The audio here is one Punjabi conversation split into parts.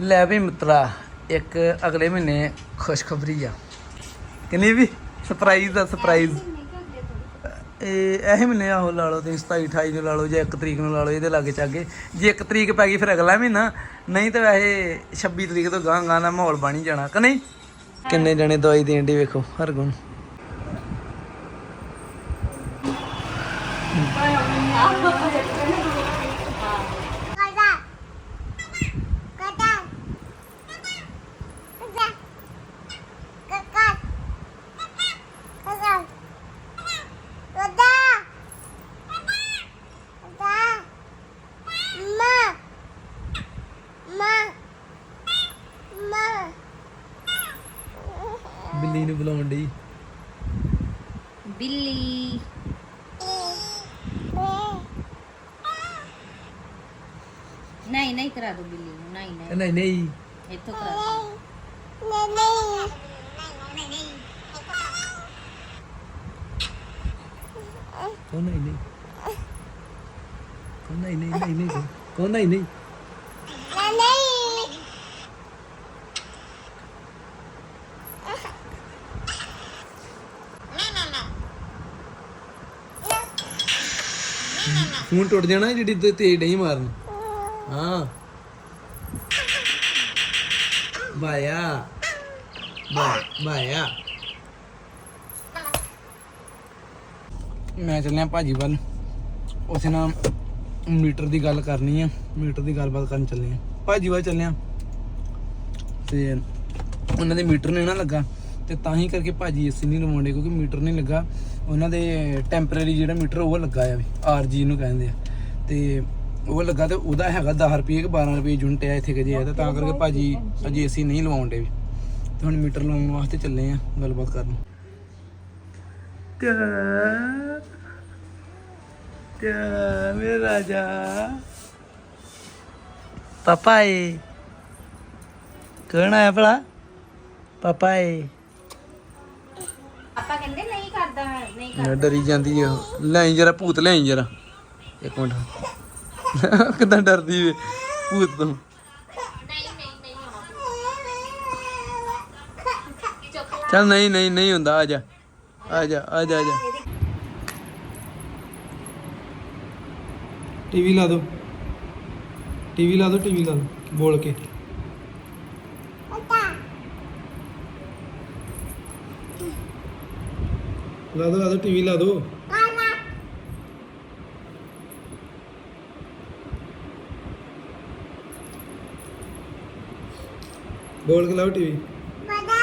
ਲੈ ਵੀ ਮਿੱਤਰਾ ਇੱਕ ਅਗਲੇ ਮਹੀਨੇ ਖੁਸ਼ਖਬਰੀ ਆ। ਕਿੰਨੀ ਵੀ? ਸਰਪ੍ਰਾਈਜ਼ ਦਾ ਸਰਪ੍ਰਾਈਜ਼ ਇਹ ਇਹ ਮਹੀਨੇ ਆਹੋ ਲਾ ਲਓ ਤੁਸੀਂ 27 28 ਨੂੰ ਲਾ ਲਓ ਜਾਂ 1 ਤਰੀਕ ਨੂੰ ਲਾ ਲਓ ਇਹਦੇ ਲਾਗੇ ਚਾਗੇ। ਜੇ 1 ਤਰੀਕ ਪੈ ਗਈ ਫਿਰ ਅਗਲਾ ਮਹੀਨਾ ਨਹੀਂ ਤਾਂ ਵੈਸੇ 26 ਤਰੀਕ ਤੋਂ ਗਾਂ ਗਾਂ ਦਾ ਮਾਹੌਲ ਬਣ ਹੀ ਜਾਣਾ ਕਿ ਨਹੀਂ? ਕਿੰਨੇ ਜਣੇ ਦਵਾਈ ਦੇਣ ਦੀ ਵੇਖੋ ਹਰਗੁਣ Kada. ਕਰਾ ਦੋ ਬਿੱਲੀ ਨੂੰ ਨਹੀਂ ਨਹੀਂ। ਨਹੀਂ ਨਹੀਂ। ਇੱਥੋਂ ਕਰਾ ਦੋ Nenek. ਕੌਣ ਨਹੀਂ ਨਹੀਂ? ਕੌਣ ਨਹੀਂ ਨਹੀਂ ਨਹੀਂ ਨਹੀਂ। ਕੌਣ ਨਹੀਂ? ਨਹੀਂ. ਫੋਨ ਟੁੱਟ ਜਾਣਾ ਜਿਹੜੀ ਤੇ ਤੇਜ਼ ਨਹੀਂ ਮਾਰਨ। ਹਾਂ। ਬਾਇਆ ਬਾ ਬਾਇਆ ਮੈਂ ਚੱਲਿਆ ਭਾਜੀ ਵੱਲ। ਉਸੇ ਨਾਲ ਮੀਟਰ ਦੀ ਗੱਲ ਕਰਨੀ ਆ। ਮੀਟਰ ਦੀ ਗੱਲਬਾਤ ਕਰਨ ਚੱਲੇ ਆ। ਭਾਜੀ ਵੱਲ ਚੱਲਿਆ ਤੇ ਉਹਨਾਂ ਦੇ ਮੀਟਰ ਨਹੀਂ ਨਾ ਲੱਗਾ। ਤੇ ਤਾਂ ਹੀ ਕਰਕੇ ਭਾਜੀ ਏਸੀ ਨਹੀਂ ਲਵਾਉਂਦੇ, ਕਿਉਂਕਿ ਮੀਟਰ ਨਹੀਂ ਲੱਗਾ। ਉਹਨਾਂ ਦੇ ਟੈਂਪਰੇਰੀ ਜਿਹੜਾ ਮੀਟਰ ਉਹ ਲੱਗਾ ਆ ਵੀ। ਆਰਜੀ ਨੂੰ ਕਹਿੰਦੇ ਆ। ਤੇ ਉਹ ਲੱਗਾ ਤੇ ਉਹਦਾ ਹੈਗਾ 10 ਰੁਪਏ ਕਿ 12 ਰੁਪਏ ਯੂਨਿਟ ਆ ਇੱਥੇ ਕਜੇ ਆ ਤੇ ਤਾਂ ਕਰਕੇ ਭਾਜੀ ਅਜੇ ਏਸੀ ਨਹੀਂ ਲਵਾਉਂਦੇ ਵੀ। ਤੇ ਹੁਣ ਮੀਟਰ ਲਵਾਉਣ ਵਾਸਤੇ ਚੱਲੇ ਆ ਗੱਲਬਾਤ ਕਰਨ। ਤੇ ਮੇਰਾ ਰਾਜਾ। ਪਾਪਾ ਏ। ਕੌਣ ਆਇਆ ਭਲਾ? ਪਾਪਾ ਏ। ਆਪਾਂ ਕਹਿੰਦੇ ਨਹੀਂ ਕਰਦਾ ਨਹੀਂ ਮੈਂ ਡਰੀ ਜਾਂਦੀ ਆ। ਲੈ ਜਰਾ ਭੂਤ ਲੈ ਜਰਾ। ਇੱਕ ਮਿੰਟ। ਕਿਦਾਂ ਡਰਦੀ ਵੇ ਭੂਤ ਤੋਂ। ਚੱਲ ਨਹੀਂ ਨਹੀਂ ਨਹੀਂ ਹੁੰਦਾ, ਆ ਜਾ। ਆ ਜਾ ਆ ਜਾ ਆ ਜਾ। ਟੀਵੀ ਲਾ ਦੋ। ਟੀਵੀ ਲਾ ਦੋ ਟੀਵੀ ਲਾ ਦੋ, ਬੋਲ ਕੇ। ਲਾ ਦੋ ਲਾ ਦੋ ਟੀਵੀ ਲਾ ਦੋ। ਲਾਓ ਟੀਵੀ। Pada.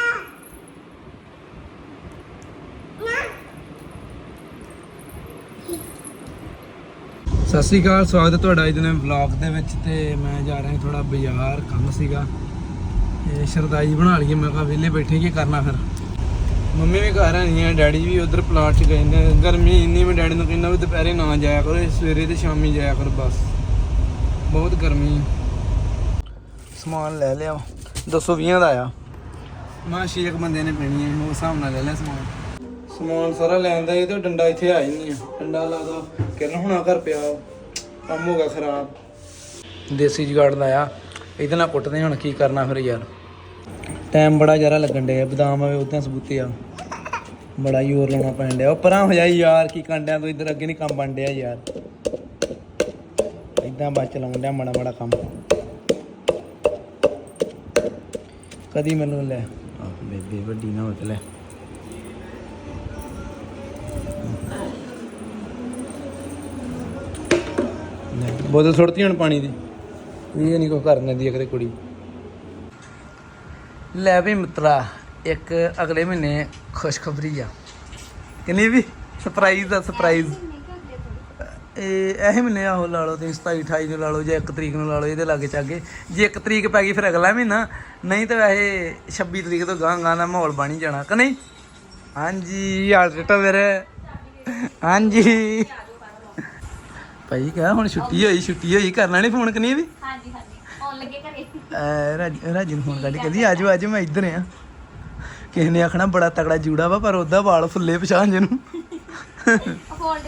ਸਤਿ ਸ਼੍ਰੀ ਅਕਾਲ ਸਵਾਗਤ ਹੈ ਤੁਹਾਡਾ ਅੱਜ ਦੇ ਨਵੇਂ ਵਲੌਗ ਦੇ ਵਿੱਚ ਤੇ ਮੈਂ ਜਾ ਰਿਹਾ ਥੋੜਾ ਬਾਜ਼ਾਰ ਕੰਮ ਸੀਗਾ। ਇਹ ਸ਼ਰਦਾਈ ਬਣਾ ਲਈਏ ਮੈਂ ਕਿਹਾ ਵਿਹਲੇ ਬੈਠੇ ਕੀ ਕਰਨਾ ਫਿਰ। ਮੰਮੀ ਵੀ ਘਰ ਨਹੀਂ ਆ ਡੈਡੀ ਵੀ ਉਧਰ ਪਲਾਟ 'ਚ ਗਏ ਨੇ। ਗਰਮੀ ਇੰਨੀ ਮੈਂ ਡੈਡੀ ਨੂੰ ਕਹਿੰਦਾ ਵੀ ਦੁਪਹਿਰੇ ਨਾ ਜਾਇਆ ਕਰੋ ਸਵੇਰੇ ਤੇ ਸ਼ਾਮੀ ਜਾਇਆ ਕਰੋ ਬਸ। ਬਹੁਤ ਗਰਮੀ ਹੈ। ਸਮਾਨ ਲੈ ਲਿਆ 220 ਦਾ ਆ। ਮੈਂ ਛੇ ਕੁ ਬੰਦੇ ਨੇ ਪੈਣੀ ਹੈ ਹਿਸਾਬ ਨਾਲ ਲੈ ਲਿਆ ਸਮਾਨ। ਸਮਾਨ ਸਾਰਾ ਲੈਂਦਾ ਇਹ ਤੇ ਡੰਡਾ ਇੱਥੇ ਆ ਹੀ ਨਹੀਂ ਆ। ਡੰਡਾ ਲਾ ਦੋ ਕਿਰਨ ਹੁਣਾ ਘਰ ਪਿਆ ਕੰਮ ਹੋ ਗਿਆ ਖਰਾਬ। ਦੇਸੀ ਜੁਗਾੜ ਦਾ ਆ। ਇਹਦੇ ਨਾਲ ਕੁੱਟਦੇ ਹੁਣ ਕੀ ਕਰਨਾ ਫਿਰ ਯਾਰ। ਟਾਈਮ ਬੜਾ ਜ਼ਿਆਦਾ ਲੱਗਣ ਡਿਆ ਬਦਾਮ ਆਵੇ ਉਦਾਂ ਸਬੂਤੇ ਆ। ਬੜਾ ਜ਼ੋਰ ਲਾਉਣਾ ਪੈਣ ਡਿਆ। ਉਹ ਪਰਾਂ ਹੋ ਜਾ ਯਾਰ ਕੀ ਕੰਡਿਆਂ ਤੋਂ ਇੱਧਰ ਅੱਗੇ ਨਹੀਂ ਕੰਮ ਬਣ ਡਿਆ ਯਾਰ। ਇਦਾਂ ਬਸ ਚਲਾਉਣ ਡਿਆ ਮਾੜਾ ਮਾੜਾ ਕੰਮ। ਕਦੀ ਮੈਨੂੰ ਲੈ। ਆ ਬੇਬੇ ਵੱਡੀ ਨਾ ਹੋ ਤੇ ਲੈ। ਲੈ, ਬੋਤਲ ਸੁੱਟਤੀ ਹੁਣ ਪਾਣੀ ਦੀ? ਇਹ ਨਹੀਂ ਕੋ ਕਰਨ ਦੀ ਅਗਰੇ ਕੁੜੀ। ਲੈ ਵੀ ਮਿੱਤਰਾ ਇੱਕ ਅਗਲੇ ਮਹੀਨੇ ਖੁਸ਼ਖਬਰੀ ਆ। ਕਿੰਨੀ ਵੀ? ਸਰਪ੍ਰਾਈਜ਼ ਦਾ ਸਰਪ੍ਰਾਈਜ਼ ਇਹ ਇਹ ਮਹੀਨੇ ਆਹੋ ਲਾ ਲਓ ਤੁਸੀਂ 27 28 ਨੂੰ ਲਾ ਲਓ ਜਾਂ 1 ਤਰੀਕ ਨੂੰ ਲਾ ਲਓ ਇਹਦੇ ਲਾਗੇ ਚਾਗੇ ਜੇ 1 ਤਰੀਕ ਪੈ ਗਈ ਫਿਰ ਅਗਲਾ ਮਹੀਨਾ ਨਹੀਂ ਤਾਂ ਵੈਸੇ 26 ਤਰੀਕ ਤੋਂ ਗਾਂ ਗਾਂ ਦਾ ਮਾਹੌਲ ਬਣ ਹੀ ਜਾਣਾ ਕਿ ਨਹੀਂ? ਹਾਂਜੀ ਹਾਲ ਟਟਾ ਵੀਰੇ ਹਾਂਜੀ। ਭਾਈ ਕਹਾ ਹੁਣ ਛੁੱਟੀ ਹੋਈ ਛੁੱਟੀ ਹੋਈ ਕਰਨਾ ਨਹੀਂ ਫੋਨ ਕਨੀ ਵੀ ਹਾਂਜੀ ਹਾਂਜੀ। ਆਉਣ ਲੱਗੇ ਘਰੇ। ਐ ਰਾਜ ਰਾਜ ਨੂੰ ਫੋਨ ਕਰਦੀ ਕਹਿੰਦੀ ਆਜੋ ਆਜੋ ਮੈਂ ਇੱਧਰ ਆ। ਕਿਸੇ ਨੇ ਆਖਣਾ ਬੜਾ ਤਕੜਾ ਜੂੜਾ ਵਾ ਪਰ ਉਹਦਾ ਵਾਲ ਫੁੱਲੇ ਪਛਾਣ ਜਿਹਨੂੰ। ਫੋਲਡ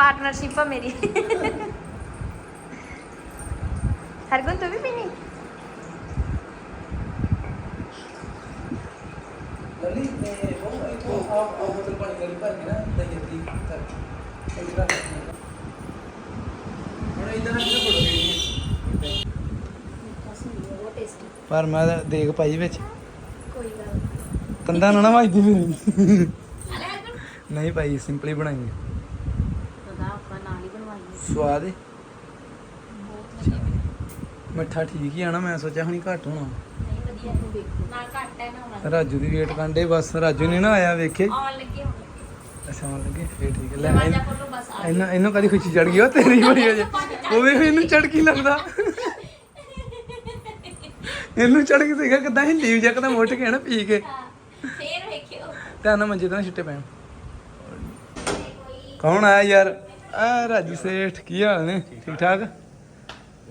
ਪਾਰਟਨਰਸ਼ਿਪ ਆ ਮੇਰੀ ਹਰਗੁਣ ਤੂੰ ਵੀ ਪੀਣੀ ਲਲੀ ਨੇ ਉਹ ਇਥੋਂ ਆ ਉਹ ਬੋਤਲ ਪਾਣੀ ਵਾਲੀ ਭਰ ਕੇ ਨਾ ਦੀ ਕਰ ਹੁਣ ਬਹੁਤ ਟੇਸਟੀ ਪਰ ਮੈਂ ਤਾਂ ਦੇਖ ਪਾਈ ਵਿੱਚ ਕੋਈ ਗੱਲ ਕੰਦਾ ਨਾ ਨਾ ਵੱਜਦੀ ਮੇਰੀ ਨਹੀਂ ਭਾਈ ਸਿੰਪਲੀ ਬਣਾਈ ਹੈ। ਪਤਾ ਆਪਾਂ ਨਾਲ ਹੀ ਬਣਵਾਈਏ ਸਵਾਦ ਹੈ ਬਹੁਤ ਵਧੀਆ ਮਿੱਠਾ ਠੀਕ ਹੀ ਆ ਨਾ ਮੈਂ ਸੋਚਿਆ ਹੁਣੀ ਘੱਟ ਹੋਣਾ। ਨਹੀਂ ਵਧੀਆ ਵੇਖੋ ਨਾ ਘੱਟ ਹੈ ਨਾ ਹੋਣਾ। ਰਾਜੂ ਦੀ ਵੇਟ ਕਾਂਡੇ ਬਸ ਰਾਜੂ ਨੇ ਨਾ ਆਇਆ ਵੇਖੇ। ਆਉਣ ਲੱਗੇ ਹੁਣ। ਲੱਗੇ ਅੱਛਾ ਆਉਣ ਲੱਗੇ? ਫੇਰ ਠੀਕ ਹੈ ਲੈ ਦਰਵਾਜ਼ਾ ਇਹਨੂੰ- ਖੋਲੋ ਬਸ ਆ ਇਹਨਾਂ ਇਹਨੂੰ ਕਦੀ ਖੁਸ਼ੀ ਚੜ ਗਈ ਉਹ ਤੇਰੀ ਬੜੀ ਹੋ ਜੇ ਉਹ ਵੇ ਇਹਨੂੰ ਚੜ ਕੀ ਲੱਗਦਾ? ਇਹਨੂੰ ਚੜ ਕੇ ਦੇਖਿਆ ਕਿਦਾਂ ਹੀ ਲੀਵ ਜਾ ਕਦਮ ਉੱਠ ਕੇ ਨਾ ਪੀ ਕੇ। ਫੇਰ ਵੇਖਿਓ। ਧਿਆਨ ਨਾਲ ਮੰਜੇ ਤੋਂ ਨਾ ਛਿੱਟੇ ਪੈਣ। ਕੌਣ ਆਇਆ ਯਾਰ? ਆ ਰਾਜੂ ਸੇਠ ਕੀ ਹਾਲ ਨੇ? ਠੀਕ ਠਾਕ?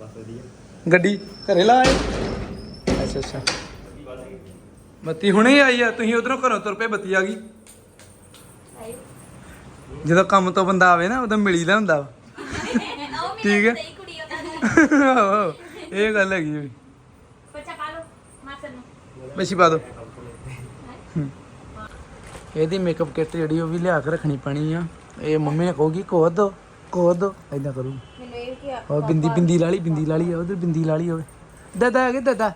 ਬਸ ਵਧੀਆ ਗੱਡੀ ਘਰੇ ਲਾ ਆਏ? ਅੱਛਾ ਅੱਛਾ। ਬੱਤੀ ਹੁਣੇ ਆਈ ਆ ਤੁਸੀਂ ਉਧਰੋਂ ਘਰੋਂ ਤੁਰ ਪਏ ਬੱਤੀ ਆ ਗਈ? ਜਦੋਂ ਕੰਮ ਤੋਂ ਬੰਦਾ ਆਵੇ ਨਾ ਉਦੋਂ ਮਿਲੀ ਦਾ ਹੁੰਦਾ ਵਾ। ਠੀਕ ਹੈ? ਸਹੀ ਆਹੋ, ਇਹ ਗੱਲ ਹੈਗੀ ਵੀ। ਬੱਚਾ ਪਾ ਲਓ ਮਾਸਰ ਨੂੰ ਬੈਸੀ ਪਾ ਦੋ। ਇਹਦੀ ਮੇਕਅਪ ਕਿੱਟ ਜਿਹੜੀ ਉਹ ਵੀ ਲਿਆ ਕੇ ਰੱਖਣੀ ਪੈਣੀ ਆ। ਇਹ ਮੰਮੀ ਨੇ ਕਹੂਗੀ ਕੋਹ ਦੋ ਕੋਹ ਦੋ। ਐਦਾਂ ਕਰੂ। ਮੈਨੂੰ ਇਹ ਕੀ ਆ ਉਹ ਬਿੰਦੀ ਬਿੰਦੀ ਲਾਲੀ ਬਿੰਦੀ ਲਾਲੀ ਆ, ਉਧਰ ਬਿੰਦੀ ਲਾਲੀ ਹੋਵੇ ਦਾਦਾ ਆ ਗਏ, ਦਾਦਾ।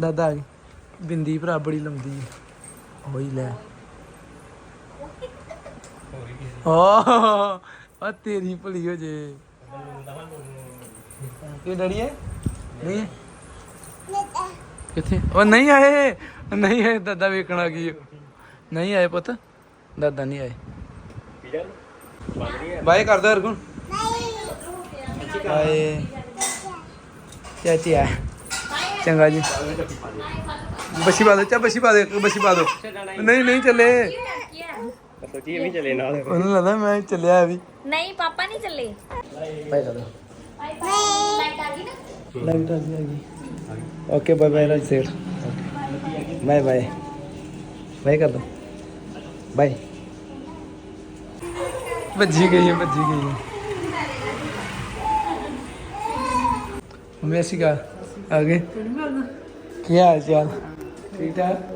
ਦਾਦਾ ਆ ਗਏ। ਬਿੰਦੀ ਭਰਾ ਬੜੀ ਲਾਉਂਦੀ ਹੈ ਹੋਈ ਲੈ। ਓ ਆ ਤੇਰੀ ਭਲੀ ਹੋ ਜੇ। ਇਹ ਡੜੀ ਨਹੀਂ ਕਿੱਥੇ? ਉਹ ਨਹੀਂ ਆਏ। ਨਹੀਂ ਆਏ, ਦਾਦਾ ਵੇਖਣ ਆ ਨਹੀਂ ਆਏ ਪੁੱਤ। ਦਾਦਾ ਨਹੀਂ ਆਏ। ਬਾਏ ਕਰਦਾ ਹਰਗੁਣ ਬਾਏ। ਚਾਚੀ ਆ। ਚੰਗਾ ਜੀ। ਬਸੀ ਪਾ ਦੋ ਚਾ ਬਸੀ ਪਾ ਦੇ ਬਸੀ ਪਾ ਦੋ। ਨਹੀਂ ਨਹੀਂ ਚੱਲੇ। ਸੋਚੀ ਇਹ ਵੀ ਚਲੇ ਨਾਲ ਉਹਨੂੰ ਲੱਗਦਾ ਮੈਂ ਚੱਲਿਆ ਵੀ। ਨਹੀਂ ਪਾਪਾ ਨਹੀਂ ਚੱਲੇ। ਬਾਏ ਕਰ ਦੋ। ਲਾਈਟ ਆ ਗਈ ਨਾ ਲਾਈਟ ਆ ਗਈ। Okay bye bye Raj Seth. Bye bye. Bye ਕਰ ਦੋ। ਬਾਏ। ਭੱਜੀ ਗਈ ਹੈ ਭੱਜੀ ਗਈ ਹੈ। ਮੰਮੀ ਅਸੀਂ ਕਾ ਆ ਗਏ? ਕੀ ਹਾਲ ਚਾਲ? ਠੀਕ ਠਾਕ?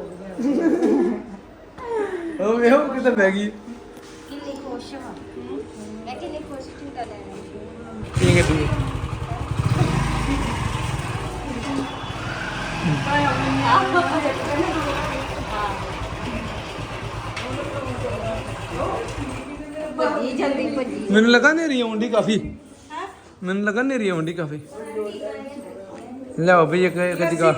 ਉਹ ਵੇਹੋ ਕਿਤੇ ਬਹਿ ਗਈ? ਕਿੰਨੀ ਖੁਸ਼ ਹਾਂ? ਮੈਂ ਕਿੰਨੀ ਖੁਸ਼ ਝੂਟਾ ਲੈਣਾ ਠੀਕ ਹੈ ਠੀਕ ਹੈ। ਭੱਜੀ ਜਲਦੀ ਭੱਜੀ ਮੈਨੂੰ ਲੱਗਾ ਨੇਰੀ ਆਉਂਦੀ ਕਾਫੀ। ਮੈਨੂੰ ਲੱਗਾ ਨੇਰੀ ਆਉਂਦੀ ਕਾਫੀ। ਲਿਆਓ ਭਈ ਇੱਕ ਇੱਕ ਜਗਾ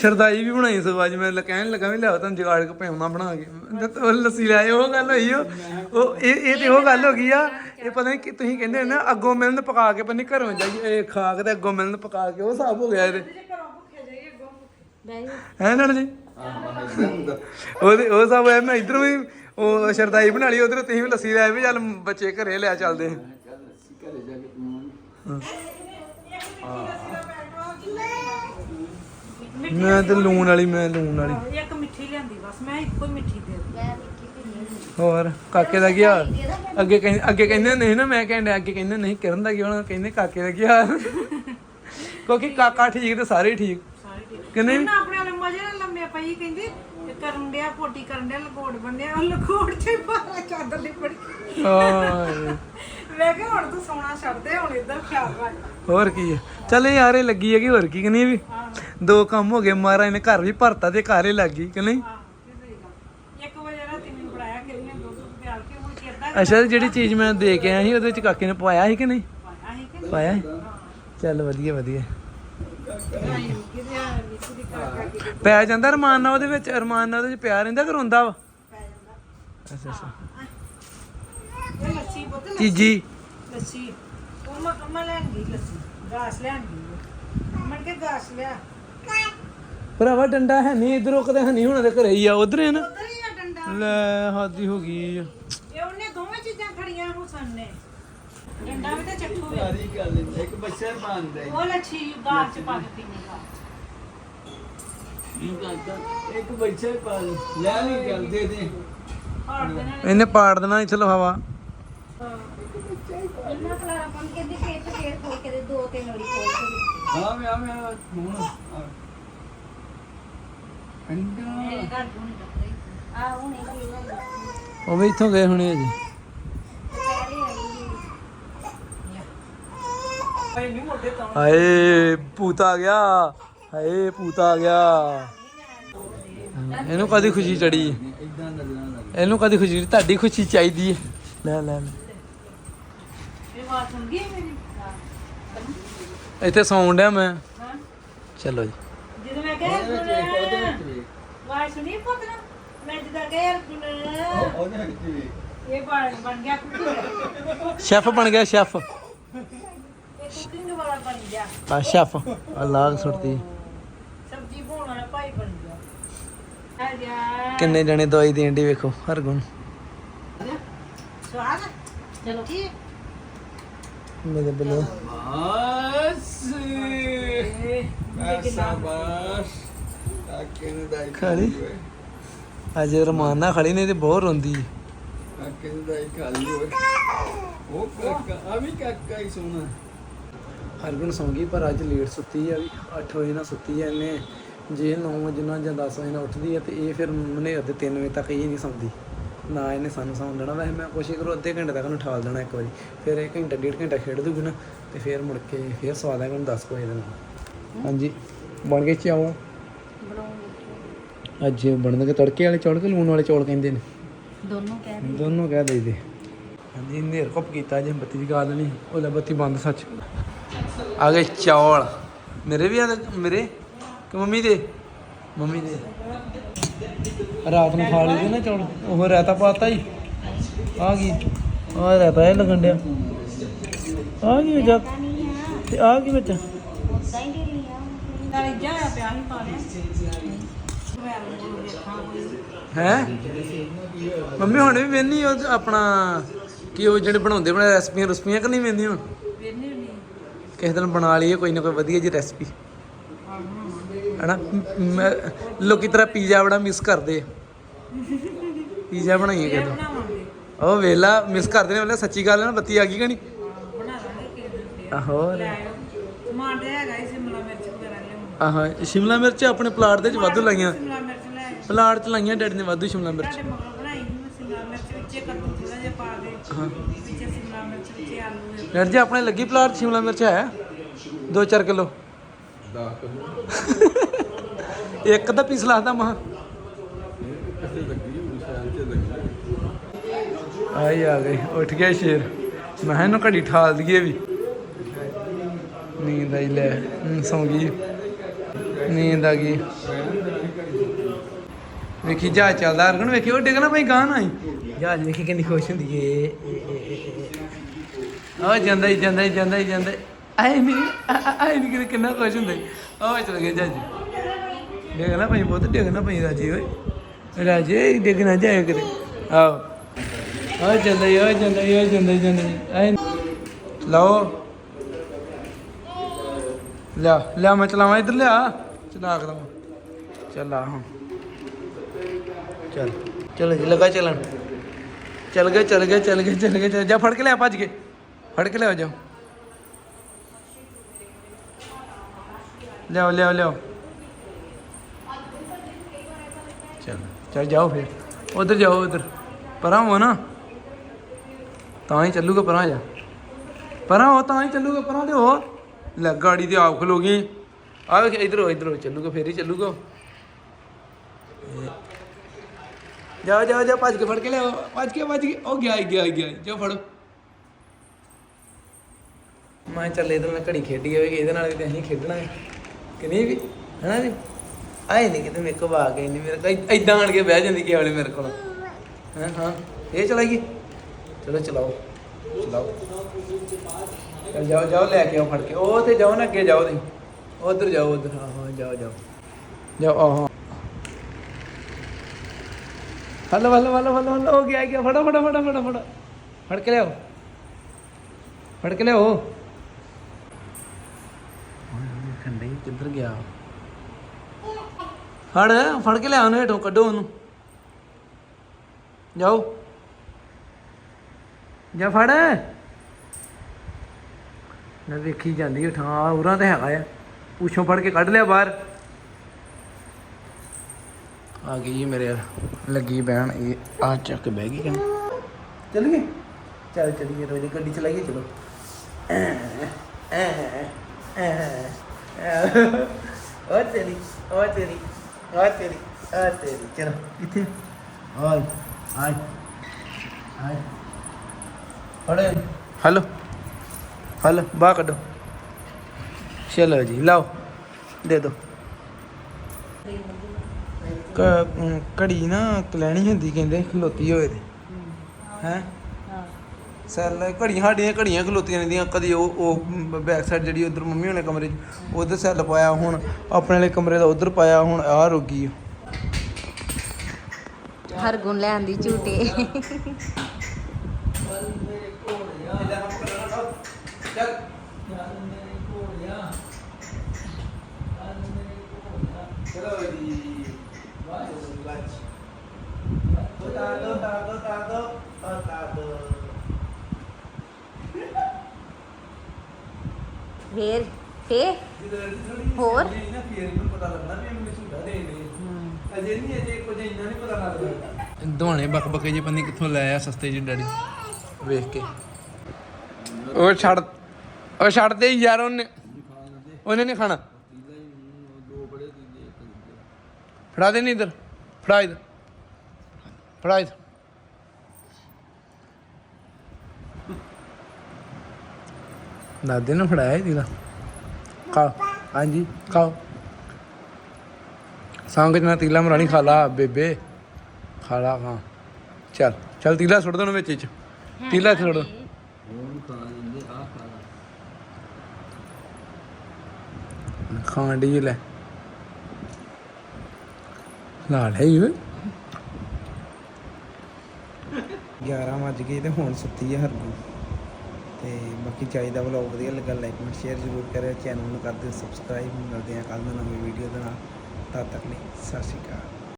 ਸ਼ਰਦਾਈ ਵੀ ਬਣਾਈ ਸੋ ਅੱਜ ਮੈਂ ਕਹਿਣ ਲੱਗਾ ਵੀ ਲਿਆਓ ਤੁਹਾਨੂੰ ਜਗਾੜ ਕੇ ਪਿਆਉਣਾ ਬਣਾ ਕੇ। ਮੈਂ ਤਾਂ ਉਹ ਲੱਸੀ ਲਾਏ ਉਹ ਗੱਲ ਹੋਈ ਉਹ। ਉਹ ਇਹ ਇਹ ਤੇ ਉਹ ਗੱਲ ਹੋ ਗਈ ਆ। ਇਹ ਪਤਾ ਨਹੀਂ ਕਿ ਤੁਸੀਂ ਕਹਿੰਦੇ ਹੋ ਨਾ ਅੱਗੋਂ ਮਿਲਣ ਪਕਾ ਕੇ ਪਤਾ ਨਹੀਂ ਘਰੋਂ ਜਾਈਏ ਇਹ ਖਾ ਕੇ ਤੇ ਅੱਗੋਂ ਮਿਲਣ ਪਕਾ ਕੇ ਉਹ ਹਿਸਾਬ ਹੋ ਗਿਆ ਇਹਦੇ। ਹੈ ਨਾ ਜੀ? ਉਹਦੇ ਉਹ ਸਭ ਹੈ ਮੈਂ ਇਧਰੋਂ ਵੀ ਉਹ ਸ਼ਰਦਾਈ ਬਣਾ ਲਈ ਉਧਰ ਤੁਸੀਂ ਵੀ ਲੱਸੀ ਲੈ ਵੀ ਚੱਲ ਬੱਚੇ ਘਰੇ ਲਿਆ ਚੱਲਦੇ। ਮੈਂ ਤੇ ਲੂਣ ਵਾਲੀ ਮੈਂ ਲੂਣ ਵਾਲੀ। ਇੱਕ ਮਿੱਠੀ ਲਿਆਂਦੀ ਬਸ ਮੈਂ ਇੱਕੋ ਹੀ ਮਿੱਠੀ ਦੇ। ਹੋਰ ਕਾਕੇ ਦਾ ਕੀ ਹਾਲ? ਅੱਗੇ ਕਹਿੰਦੇ ਅੱਗੇ ਕਹਿੰਦੇ ਨਹੀਂ ਨਾ ਮੈਂ ਕਹਿੰਦਾ ਅੱਗੇ ਕਹਿੰਦੇ ਨਹੀਂ ਕਰਨ ਦਾ ਕੀ ਹੋਣਾ? ਕਹਿੰਦੇ ਕਾਕੇ ਦਾ ਕੀ ਹਾਲ? ਕਿਉਂਕਿ ਕਾਕਾ ਠੀਕ ਤੇ ਸਾਰੇ ਠੀਕ। ਸਾਰੇ ਠੀਕ। ਕਿ ਨਹੀਂ ਨਾ ਆਪਣੇ ਵਾਲੇ ਮਜ਼ੇ ਨਾਲ ਲੰਮੇ ਪਈ ਕਹਿੰਦੀ ਕਰਨ ਡਿਆ ਪੋਟੀ ਕਰਨ ਡਿਆ ਲਕੋੜ ਬੰਨਿਆ ਉਹ ਲਕੋੜ ਤੇ ਬਾਹਰ ਚਾਦਰ ਲਿਪੜੀ ਹਾਏ। ਮੈਂ ਕਿਹਾ ਹੁਣ ਤੂੰ ਸੌਣਾ ਛੱਡ ਦੇ ਹੁਣ ਇੱਧਰ ਖਿਆਲ ਰੱਖ। ਹੋਰ ਕੀ ਹੈ ਚੱਲ ਯਾਰ ਇਹ ਲੱਗੀ ਹੈਗੀ ਹੋਰ ਕੀ ਕਿ ਨਹੀਂ ਵੀ? ਦੋ ਕੰਮ ਹੋ ਗਏ ਮਹਾਰਾਜ ਨੇ ਘਰ ਵੀ ਭਰਤਾ ਤੇ ਘਰ ਹੀ ਲੱਗ ਗਈ ਕਿ ਨਹੀਂ? ਅੱਛਾ ਜਿਹੜੀ ਚੀਜ਼ ਮੈਂ ਦੇ ਕੇ ਆਇਆ ਸੀ ਉਹਦੇ ਵਿੱਚ ਕਾਕੇ ਨੇ ਪਵਾਇਆ ਸੀ ਕਿ ਨਹੀਂ? ਪਾਇਆ ਸੀ ਕਿ ਪਾਇਆ? ਚੱਲ ਵਧੀਆ ਵਧੀਆ। ਪੈ ਜਾਂਦਾ ਰਮਾਨ ਨਾਲ ਉਹਦੇ ਵਿੱਚ ਰਮਾਨ ਨਾਲ ਉਹਦੇ ਵਿੱਚ ਪਿਆ ਰਹਿੰਦਾ ਕਿ ਰੋਂਦਾ ਵਾ? ਪੈ ਜਾਂਦਾ ਅੱਛਾ। ਅੱਛਾ ਇਹ ਲੱਸੀ। ਉਹ ਮੈਂ ਲੈਣ ਗਈ ਲੱਸੀ ਗਾਸ ਲੈਣ ਗਈ। ਕੇ ਗਾਸ ਲਿਆ। ਭਰਾਵਾ ਡੰਡਾ ਹੈ ਨਹੀਂ ਇਧਰੋਂ ਕਦੇ ਹੈ ਨਹੀਂ ਹੁਣ ਦੇ ਘਰੇ ਹੀ ਆ ਉਧਰ ਹੈ ਨਾ। ਉਧਰ ਹੀ ਆ ਡੰਡਾ। ਲੈ ਹਾਦੀ ਹੋ ਗਈ ਇਹ ਉਹਨੇ ਦੋਵੇਂ ਚੀਜ਼ਾਂ ਖੜੀਆਂ ਹੁਸਨ ਨੇ। ਡੰਡਾ ਵੀ ਤੇ ਚੱਟੂ ਵੀ। ਸਾਰੀ ਗੱਲ ਇੱਕ ਬੱਚਾ ਪਾਉਂਦਾ ਉਹ ਲੱਛੀ ਗਾਲ ਚ ਪਾ ਦਿੱਤੀ ਨੇ ਇੱਕ ਬੱਚਾ ਪਾ ਲੈ। ਨਹੀਂ ਗੱਲ ਦੇ ਦੇ। ਹਾਰ ਦੇ ਨਾਲ ਇਹਨੇ ਪਾੜ ਦੇਣਾ ਇੱਥੇ ਲਫਾਵਾ ਇੰਨਾ ਖਲਾਰਾ ਪਾ ਕੇ ਦੇ ਖੇਤ ਫੇਰ ਖੋਲ ਕੇ ਦੇ ਦੋ ਤਿੰਨ ਵਾਰੀ ਖੋਲ ਕੇ ਦੇ। ਹਾਂ ਮੈਂ ਆ ਮੈਂ ਹੁਣ ਅੰਡਾ ਇਹ ਘਰ ਨੂੰ ਨਹੀਂ ਆ ਹੁਣ ਇਹ ਹੋਇਆ ਉਹ ਵੀ ਇੱਥੋਂ ਗਏ ਹੁਣੇ ਅਜੇ ਦੁਪਹਿਰੇ ਆਈ ਹਾਏ ਭੂਤ ਆ ਗਿਆ। ਹਾਏ ਭੂਤ ਆ ਗਿਆ। ਇਹਨੂੰ ਕਦੀ ਖੁਸ਼ੀ ਚੜੀ? ਇਹਨੂੰ ਕਦੀ ਖੁਸ਼ੀ ਤੁਹਾਡੀ ਖੁਸ਼ੀ ਚਾਹੀਦੀ ਹੈ। ਲੈ ਲੈ ਲੈ। ਇਹ ਆਵਾਜ਼ ਸੁਣ ਗਈ ਮੇਰੀ? ਇੱਥੇ ਸੌਣ ਡਿਆ ਮੈਂ। ਚਲੋ ਜੀ। ਜਦੋਂ ਮੈਂ ਕਿਹਾ। ਆਵਾਜ਼ ਸੁਣੀ ਪੁੱਤਰਾ ਮੈਂ ਜਦੋਂ ਕਿਹਾ ਗੁਣ। ਇਹ ਬਣ ਗਿਆ ਸ਼ੈਫ ਬਣ ਗਿਆ ਸ਼ੈਫ। ਕੁਕਿੰਗ ਵਾਲਾ ਬਣ ਗਿਆ ਆ ਸ਼ੈਫ ਅੱਲਾਹ ਸੁੱਟਦੀ ਸਬਜ਼ੀ ਬਣਾਉਣ ਵਾਲਾ ਭਾਈ ਬਣ ਗਿਆ ਆ ਗਿਆ ਕਿੰਨੇ ਜਣੇ ਦਵਾਈ ਦੇਣ ਦੀ ਵੇਖੋ ਹਰ ਗੁਣ ਸਵਾਦ ਚਲੋ ਕੀ ਮੇਰੇ ਬਲੋ ਬਸ ਸ਼ਾਬਾਸ਼ ਕਾਕੇ ਨੂੰ ਦਾਈ ਖਾਲੀ? ਅੱਜ ਰਮਾਨਾ ਖੜੀ ਨੇ ਤੇ ਬਹੁਤ ਰੋਂਦੀ ਹੈ। ਕਾਕੇ ਦਾਈ ਖਾਲੀ ਹੋਏ। ਉਹ ਕਾਕਾ ਆ ਵੀ ਕਾਕਾ ਹੀ ਸੋਨਾ ਹਰਗੁਣ ਸੌਂ ਗਈ ਪਰ ਅੱਜ ਲੇਟ ਸੁੱਤੀ ਆ ਵੀ 8 ਵਜੇ ਨਾਲ ਸੁੱਤੀ ਆ ਇਹਨੇ ਜੇ 9 ਵਜੇ ਨਾਲ ਜਾਂ 10 ਵਜੇ ਨਾਲ ਉੱਠਦੀ ਆ ਤੇ ਇਹ ਫਿਰ ਮਨੇਰ ਦੇ 3 ਵਜੇ ਤੱਕ ਇਹ ਨਹੀਂ ਸੌਂਦੀ। ਨਾ ਇਹਨੇ ਸਾਨੂੰ ਸੌਣ ਦੇਣਾ। ਵੈਸੇ ਮੈਂ ਕੋਸ਼ਿਸ਼ ਕਰੋ ਅੱਧੇ ਘੰਟੇ ਤੱਕ ਉਹਨੂੰ ਠਾਲ ਦੇਣਾ ਇੱਕ ਵਾਰੀ। ਫਿਰ ਇਹ ਘੰਟਾ ਡੇਢ ਘੰਟਾ ਖੇਡ ਦੂਗੀ ਨਾ ਤੇ ਫਿਰ ਮੁੜ ਕੇ ਫਿਰ ਸਵਾ ਦਾਂਗੇ ਉਹਨੂੰ 10 ਕੁ ਵਜੇ ਦੇ ਨਾਲ। ਹਾਂਜੀ। ਬਣ ਗਏ ਚਾਵਲ? ਅੱਜ ਬਣਨਗੇ ਤੜਕੇ ਵਾਲੇ ਚੌਲ ਕਿ ਲੂਣ ਵਾਲੇ ਚੌਲ ਕਹਿੰਦੇ ਨੇ? ਦੋਨੋਂ ਕਹਿ ਦੋਨੋਂ ਕਹਿ ਦਈਦੇ। ਹਾਂਜੀ ਨੇਰ ਕੁੱਪ ਕੀਤਾ ਜੇ ਬੱਤੀ ਦੀ ਗੱਲ ਨਹੀਂ ਉਹ ਲੈ ਬੱਤੀ ਬੰਦ ਸੱਚ। ਆ ਗਏ ਚੌਲ। ਮੇਰੇ ਵੀ ਆ ਮੇਰੇ? ਕਿ ਮੰਮੀ ਦੇ? ਮੰਮੀ ਦੇ। ਰਾਤ ਨੂੰ ਖਾ ਲਈਦੇ ਨਾ ਚੌਲ। ਉਹ ਰਾਇਤਾ ਪਾਤਾ ਹੀ। ਆ ਗਈ। ਆ ਰਾਇਤਾ ਇਹ ਲੱਗਣ ਡਿਆ। ਆ ਕੀ ਵਿੱਚ। ਤੇ ਆ ਕੀ ਵਿੱਚ। ਹੀ? ਮੰਮੀ ਹੁਣ ਵੀ ਵੇਨੀ ਉਹ ਆਪਣਾ ਕੀ ਉਹ ਜਿਹੜੇ ਬਣਾਉਂਦੇ ਬਣਾ ਰੈਸਪੀਆਂ ਰੈਸਪੀਆਂ ਕਿ ਨਹੀਂ ਵੇਂਦੀ ਹੁਣ? ਕਿਸੇ ਦਿਨ ਬਣਾ ਲਈਏ ਕੋਈ ਨਾ ਕੋਈ ਵਧੀਆ ਜੀ ਰੈਸਪੀ ਹਨਾ? ਲੋਕੀ ਤਰ੍ਹਾਂ ਪੀਜ਼ਾ ਬੜਾ ਮਿਸ ਕਰਦੇ ਪੀਜ਼ਾ ਬਣਾਈਏ ਕਿਦੋਂ ਬਣਾਵਾਂਗੇ ਉਹ ਵੇਲਾ ਮਿਸ ਕਰਦੇ ਨੇ ਵੇਲਾ ਸੱਚੀ ਗੱਲ ਹੈ ਨਾ ਬੱਤੀ ਆ ਗਈ ਕਣੀ ਬਣਾ ਲਾਂਗੇ ਕਿਸੇ ਦਿਨ ਫਿਰ ਆਹੋ ਲੈ ਆਇਓ ਸਮਾਨ ਤੇ ਹੈਗਾ ਹੀ ਸ਼ਿਮਲਾ ਮਿਰਚ ਵਗੈਰਾ ਆਹ ਸ਼ਿਮਲਾ ਮਿਰਚ ਆਪਣੇ ਪਲਾਟ ਦੇ ਵਿੱਚ ਵਾਧੂ ਲਾਈਆਂ। ਸ਼ਿਮਲਾ ਮਿਰਚ ਲੈ ਆਇਓ। ਪਲਾਟ ਚ ਲਾਈਆਂ ਡੈਡੀ ਨੇ ਵਾਧੂ ਸ਼ਿਮਲਾ ਮਿਰਚ। ਬਣਾਈ ਸੀ ਮੈਂ ਸ਼ਿਮਲਾ ਮਿਰਚ ਵਿੱਚੇ ਕੱਦੂ ਥੋੜਾ ਜਿਹਾ ਪਾ ਦੇ ਆਲੂ ਜੀ, ਆਪਣੇ ਲੱਗੀ ਪਲਾਟ? ਸ਼ਿਮਲਾ ਮਿਰਚ ਹੈ? 2-4 ਕਿਲੋ। ਇੱਕ ਦਾ ਪੀਸ ਲਾਦਾ ਮਹਾ। ਆਈ ਆ ਗਏ ਉੱਠ ਗਿਆ ਸ਼ੇਰ। ਮੈਂ ਇਹਨੂੰ ਘੜੀ ਠਾਲ ਦਈਏ ਵੀ। ਨੀਂਦ ਆਈ, ਲੈ ਹੁਣ ਸੌਂ ਗਈ। ਨੀਂਦ ਆ ਗਈ। ਵੇਖੀ, ਜਹਾਜ਼ ਚੱਲਦਾ, ਅਰਗਣ ਵੇਖੀ, ਉਹ ਡਿੱਗਣਾ ਪਈ ਗਾਂ ਨਾ ਆਈ। ਜਹਾਜ਼ ਵੇਖੀ ਕਿੰਨੀ ਖੁਸ਼ ਹੁੰਦੀ ਏ। ਆ ਜਾਂਦਾ ਹੀ ਜਾਂਦਾ ਹੀ ਜਾਂਦਾ ਹੀ ਜਾਂਦਾ ਆਏ ਨਹੀਂ ਆਏ ਨਹੀਂ ਕਿਤੇ ਕਿੰਨਾ ਖੁਸ਼ ਹੁੰਦਾ ਆ ਚਲ ਗਿਆ ਜਹਾਜ਼ ਡਿੱਗਣਾ ਪਈ ਬਹੁਤ ਡਿੱਗਣਾ ਪਈ ਰਾਜੀ, ਓਏ। ਰਾਜੇ ਡਿੱਗਣਾ ਜਾਏ ਕਿਤੇ। ਆਓ। ਆ ਜਾਂਦਾ ਹੀ ਆ ਜਾਂਦਾ ਹੀ ਆ ਜਾਂਦਾ ਹੀ ਜਾਂਦਾ ਹੀ। ਆਏ ਲਓ। ਲਿਆ ਲਿਆ ਮੈਂ ਚਲਾਵਾਂ, ਇੱਧਰ ਲਿਆ। ਚਲਾ ਕੇ ਦਵਾਂ। ਚੱਲ ਆ ਹੁਣ। ਚੱਲ। ਚਲੋ ਜੀ, ਲਗਾ ਚੱਲਣ। ਚੱਲ ਗਏ ਚੱਲ ਗਏ ਚੱਲ ਗਏ ਚੱਲ ਗਏ। ਜਾ ਫੜ ਕੇ ਲਿਆ, ਭੱਜ ਕੇ। ਫੜ ਕੇ ਲਿਆਓ ਜਾਓ। ਲਿਆਓ ਲਿਆਓ ਲਿਆਓ। ਚੱਲ, ਚਲ ਜਾਓ ਫਿਰ। ਉਧਰ ਜਾਓ, ਉਧਰ। ਪਰਾਂ ਹੋ ਨਾ। ਤਾਂ ਹੀ ਚੱਲੂਗਾ ਪਰਾਂ ਜਾ। ਪਰਾਂ ਹੋ, ਤਾਂ ਹੀ ਚੱਲੂਗਾ ਪਰਾਂ ਤੇ ਹੋ ਲੈ, ਗਾੜੀ ਤੇ ਆਪ ਖਲੋ ਗਈ। ਆ ਵੇਖ, ਇਧਰ ਹੋ ਇਧਰ ਹੋ, ਚੱਲੂਗਾ, ਫੇਰ ਹੀ ਚੱਲੂਗਾ। ਜਾਓ ਜਾਓ ਜਾਓ ਭੱਜ ਕੇ ਫੜ ਕੇ ਲਿਆਓ। ਭੱਜ ਕੇ ਭੱਜ ਕੇ। ਉਹ ਗਿਆ ਗਿਆ ਗਿਆ ਹੀ। ਫੜੋ। ਮੈਂ ਚੱਲੇ ਇਹਦੇ ਨਾਲ ਘੜੀ ਖੇਡੀ ਹੋਵੇਗੀ ਇਹਦੇ ਨਾਲ ਵੀ ਤੇ ਅਸੀਂ ਖੇਡਣਾ ਹੈ ਕਿ ਨਹੀਂ ਵੀ, ਹਨਾ ਜੀ ਆਏ ਨਹੀਂ ਕਿਤੇ ਮੇਰੇ ਕੋਲ ਆ ਗਏ ਨਹੀਂ ਮੇਰੇ ਕੋਲ ਐਦਾਂ ਆਣ ਕੇ ਬਹਿ ਜਾਂਦੀ ਕਿ ਵਾਲੇ ਮੇਰੇ ਕੋਲ। ਹਾਂ ਹਾਂ। ਇਹ ਚਲਾਈਏ ਚਲੋ ਚਲਾਓ ਚਲਾਓ। ਚੱਲ ਜਾਓ ਜਾਓ, ਲੈ ਕੇ ਆਓ ਫੜ ਕੇ। ਉਹ ਤੇ ਜਾਓ ਨਾ ਅੱਗੇ ਜਾਓ ਤੁਸੀਂ। ਉਧਰ ਜਾਓ, ਉਧਰ। ਹਾਂ ਹਾਂ, ਜਾਓ ਜਾਓ। ਜਾ ਆਹ hello hello hello hello hello, ਹੋ ਗਿਆ ਗਿਆ। ਫੜੋ ਫੜੋ ਫੜੋ ਫੜੋ ਫੜੋ। ਫੜ ਕੇ ਲਿਆਓ। ਫੜ ਕੇ ਲਿਆਓ। ਕਿੱਧਰ ਗਿਆ। ਫੜ ਫੜ ਕੇ ਲਿਆ ਉਹਨੂੰ ਹੇਠੋਂ, ਕੱਢੋ ਉਹਨੂੰ। ਜਾਓ। ਜਾ ਫੜ। ਨਾ ਵੇਖੀ ਜਾਂਦੀ ਉਠਾ ਉਰਾਂ ਤੇ ਹੈਗਾ ਆ। ਪੁੱਛੋਂ ਫੜ ਕੇ ਕੱਢ ਲਿਆ ਬਾਹਰ। ਆ ਗਈ ਜੀ ਮੇਰੇ ਵੱਲ। ਲੱਗੀ ਬਹਿਣ, ਇਹ ਆ ਚੱਕ ਬਹਿ ਗਈ ਕਹਿੰਦੀ ਚੱਲ ਗਏ? ਚੱਲ ਚੱਲੀਏ, ਰੋਜ਼ ਗੱਡੀ ਚਲਾਈਏ, ਚਲੋ। ਓ ਤੇਰੀ ਓ ਤੇਰੀ ਓ ਤੇਰੀ ਓ ਤੇਰੀ। ਚਲੋ ਇੱਥੇ। ਆਏ ਆਏ ਆਏ। ਫੜੇ ਹਲੋ ਹਲ ਬਾਹਰ ਕੱਢੋ। ਚਲੋ ਜੀ ਲਾਓ ਦੇ ਦੋ। ਘੜੀ ਨਾ ਕਲੈਣੀ ਹੁੰਦੀ ਕਹਿੰਦੇ ਖਲੋਤੀ ਹੋਏ ਤੇ। ਹੈ। ਸੈੱਲ ਘੜੀਆਂ ਸਾਡੀਆਂ ਘੜੀਆਂ ਖਲੋਤੀਆਂ ਰਹਿੰਦੀਆਂ। ਕਦੀ ਉਹ ਉਹ ਬੈਕ ਸਾਈਡ ਜਿਹੜੀ ਉਧਰ ਮੰਮੀ ਹੋਣੇ ਕਮਰੇ 'ਚ, ਉਧਰ ਸੈੱਲ ਪਾਇਆ ਹੁਣ। ਆਪਣੇ ਵਾਲੇ ਕਮਰੇ ਦਾ ਉਧਰ ਪਾਇਆ ਹੁਣ, ਆਹ ਰੋਗੀ ਹਰ ਗੁਣ ਲੈਣ ਦੀ ਝੂਟੇ ਚਲੋ ਜੀ ਵਾਹਿਗੁਰੂ ਲੱਜ ਉਤਾਰ ਦੋ ਉਤਾਰ ਦੋ ਉਤਾਰ ਦੋ ਉਤਾਰ ਦੋ ਫੇਰ ਫੇ ਹੋਰ? ਨਾ ਫੇਰ ਨੂੰ ਪਤਾ ਲੱਗਦਾ ਵੀ ਮੈਨੂੰ ਝੂਠਾ ਦੇ ਦੇ ਅਜੇ ਨਹੀਂ ਅਜੇ ਕੁਝ ਇੰਨਾ ਨਹੀਂ ਪਤਾ ਲੱਗਦਾ। ਦੋਣੇ ਬਕ ਬਕੇ ਜੇ ਪੰਨੀ ਕਿੱਥੋਂ ਲੈ ਆ ਸਸਤੇ ਜਿਹੇ ਡੈਡੀ। ਵੇਖ ਕੇ। ਉਹ ਛੱਡ ਉਹ ਛੱਡ ਦੇ ਯਾਰ ਉਹਨੇ। ਉਹਨੇ ਨਹੀਂ ਖਾਣਾ। ਫੜਾ ਦੇ ਨਹੀਂ ਇਧਰ ਫੜਾ ਇਧਰ। ਫੜਾ ਇਧਰ। ਦਾਦੇ ਨੇ ਫੜਾਇਆ ਹੀ ਦੀਦਾ ਖਾਓ। ਹਾਂਜੀ ਖਾਓ। ਸੰਗ ਜਨਾ ਤੀਲਾ ਮਰਾਣੀ ਖਾ ਲਾ ਬੇਬੇ। ਖਾ ਲਾ ਹਾਂ। ਚੱਲ ਚੱਲ ਤੀਲਾ ਸੁੱਟ ਦੋ ਵਿੱਚ ਚ ਤੀਲਾ ਸੁੱਟ ਦੋ। ਖਾਣ ਦੀ ਲੈ। ਲਾ ਲੈ ਯੂ 11 ਵੱਜ ਗਏ ਤੇ ਹੁਣ ਸੁੱਤੀ ਹੈ ਹਰਗੂ ਤੇ ਬਾਕੀ ਚਾਹੀਦਾ ਵਲੌਗ ਵਧੀਆ ਲੱਗਾ ਲਾਈਕ ਕਮੈਂਟ ਸ਼ੇਅਰ ਜ਼ਰੂਰ ਕਰਿਓ ਚੈਨਲ ਨੂੰ ਕਰ ਦਿਓ ਸਬਸਕ੍ਰਾਈਬ ਮਿਲਦੇ ਆ ਕੱਲ ਨੂੰ ਨਵੀਂ ਵੀਡੀਓ ਦੇ ਨਾਲ, ਤਦ ਤੱਕ ਲਈ ਸਤਿ ਸ਼੍ਰੀ ਅਕਾਲ।